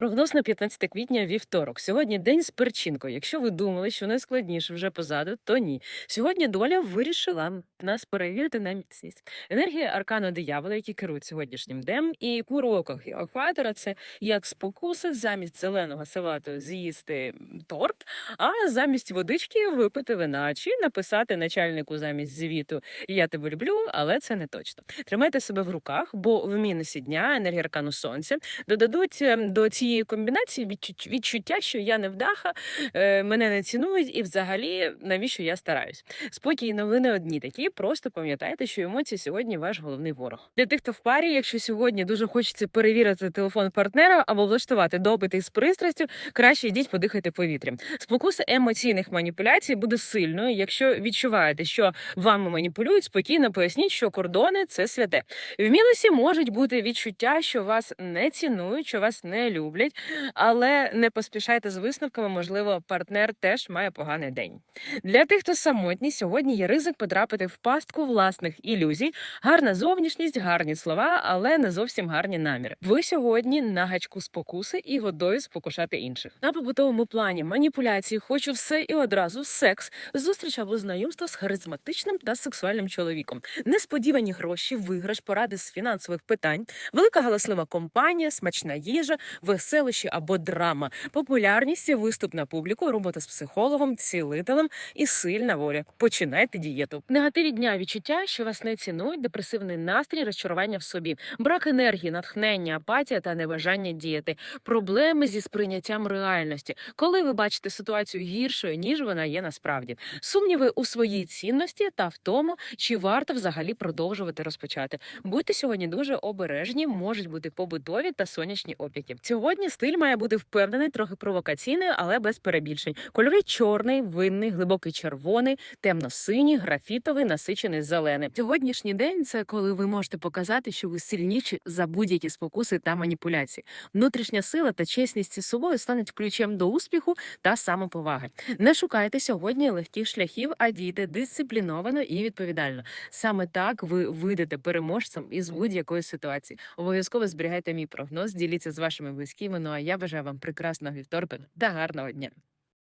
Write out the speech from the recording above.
Прогноз на 15 квітня вівторок. Сьогодні день з перчинкою. Якщо ви думали, що найскладніше вже позаду, то ні. Сьогодні доля вирішила нас перевірити на міцність. Енергія аркану диявола, які керують сьогоднішнім днем, і по уроках екватора це як спокуса замість зеленого салату з'їсти торт, а замість водички випити вина чи написати начальнику замість звіту Я тебе люблю, але це не точно. Тримайте себе в руках, бо в мінусі дня енергія аркану сонця додадуть е, до цієї комбінації відчут- відчуття, що я невдаха, е, мене не цінують, і взагалі навіщо я стараюсь. Спокій новини одні такі. Просто пам'ятайте, що емоції сьогодні ваш головний ворог. Для тих, хто в парі, якщо сьогодні дуже хочеться перевірити телефон партнера або влаштувати допити з пристрастю, краще йдіть подихайте повітрям. Спокуса емоційних маніпуляцій буде сильною. Якщо відчуваєте, що вами маніпулюють, спокійно поясніть, що кордони це святе. В мінусі можуть бути відчуття, що вас не цінують, що вас не люблять, але не поспішайте з висновками. Можливо, партнер теж має поганий день. Для тих, хто самотній, сьогодні є ризик потрапити в пастку власних ілюзій, гарна зовнішність, гарні слова, але не зовсім гарні наміри. Ви сьогодні на гачку спокуси і готові спокушати інших. На побутовому плані маніпуляції, хочу все і одразу секс, зустріч або знайомство з харизматичним та сексуальним чоловіком, несподівані гроші, виграш, поради з фінансових питань, велика галаслива компанія, смачна їжа, веселощі або драма, популярність, виступ на публіку, робота з психологом, цілителем і сильна воля. Починайте дієту. Негативі дня відчуття, що вас не цінують, депресивний настрій, розчарування в собі, брак енергії, натхнення, апатія та небажання діяти, проблеми зі сприйняттям реальності, коли ви бачите ситуацію гіршою, ніж вона є насправді, сумніви у своїй цінності та в тому, чи варто взагалі продовжувати розпочати. Будьте сьогодні дуже обережні, можуть бути побутові та сонячні опіки. Сьогодні стиль має бути впевнений, трохи провокаційний, але без перебільшень. Кольори чорний, винний, глибокий червоний, темно-синій, графітовий, насичений зелений. Сьогоднішній день це коли ви можете показати, що ви сильніші за будь-які спокуси та маніпуляції. Внутрішня сила та чесність із собою стануть ключем до успіху та самоповаги. Не шукайте сьогодні легких шляхів, а дійте дисципліновано і відповідально. Саме так ви вийдете переможцем із будь-якої ситуації. Обов'язково зберігайте мій прогноз, діліться з вашими близькими. Ну а я бажаю вам прекрасного вівторка та гарного дня.